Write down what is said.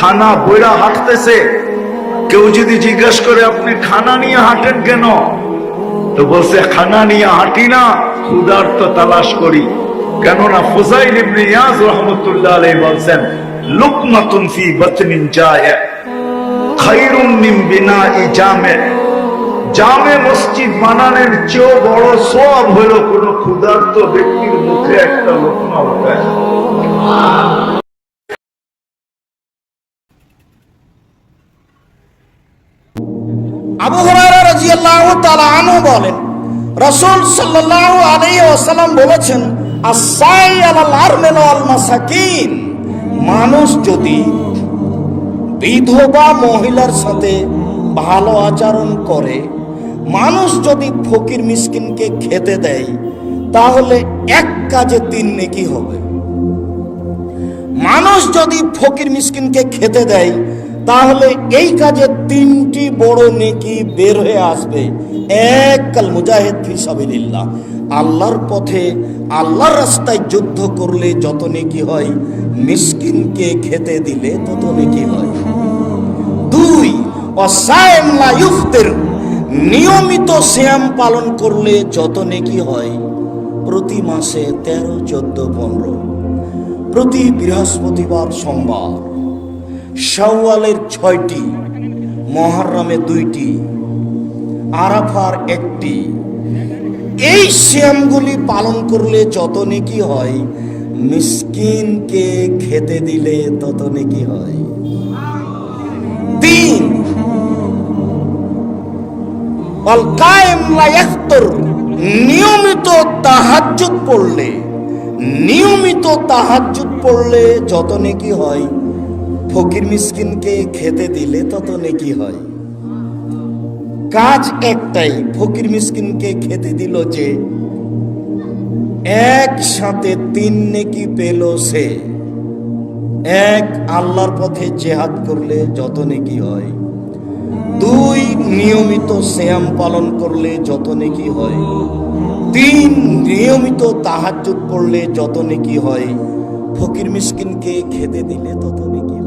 খানা বইরা হাঁটতেছে। কেউ যদি জিজ্ঞেস করে, আপনি খানা নিয়ে হাঁটেন কেন? তো বলছে, খানা নিয়ে হাঁটি না, ক্ষুধার্ত তালাশ করি। কেননা ফুজাইল ইবনে ইয়াজ রহমতুল্লাহ আলাইহি বলছেন, লুকমাতুন ফি বাতনিন জায়ে খায়রুম মিন বিনাই জামে। জামে মসজিদ বানানোর চেয়েও বড় সব হলো কোন ক্ষুধার্ত ব্যক্তির মুখে একটা লোকমা ওঠায় আবু হুরায়রা রাদিয়াল্লাহু তাআলা আনহু বলেন, রাসূল সাল্লাল্লাহু আলাইহি ওয়াসাল্লাম বলেছেন আসাই আলাল আরমিল ওয়াল মাসাকিন। মানুষ যদি বিধবা মহিলার সাথে ভালো আচরণ করে, মানুষ যদি ফকির মিসকিনকে খেতে দেয়, তাহলে এক কাজে তিন নেকি হবে। মানুষ যদি ফকির মিসকিনকে খেতে দেয় তাহলে এই কাজে তিনটি বড় নেকি বের হয়ে আসবে। এক, কাল মুজাহিদ ফি সাবিলিল্লাহ। আল্লাহর পথে, আল্লাহর রাস্তায় যুদ্ধ করলে যত নেকি হয়, মিসকিনকে খেতে দিলে তত নেকি হয়। দুই, অসায়েম লা ইফতির নিয়মিত শ্যাম পালন করলে যত নেকি হয়, প্রতি মাসে তেরো, চোদ্দ, পনেরো। প্রতি বৃহস্পতিবার সোমবার। শাওয়ালের ছয়টি, মহারামে দুইটি, আরাফার একটি। এই শ্যামগুলি পালন করলে যত নেকি হয়, মিসকিনকে খেতে দিলে তত নেকি হয়। তিন নিয়মিত তাহাজ্জুদ পড়লে, নিয়মিত তাহাজ্জুদ পড়লে যত নেকি হয় ফকির মিসকিনকে খেতে দিলে তত নেকি হয়? কাজ একটাই, ফকির মিসকিনকে খেতে দিল যে একসাথে তিন নেকি পেল সে। এক আল্লাহর পথে জেহাদ করলে যত নেকি হয়। দুই, নিয়মিত শ্যাম পালন করলে যত নেকি হয়। তিন, নিয়মিত তাহাজ্জুদ পড়লে যত নেকি হয়। ফকির মিসকিনকে খেতে দিলে তত নেকি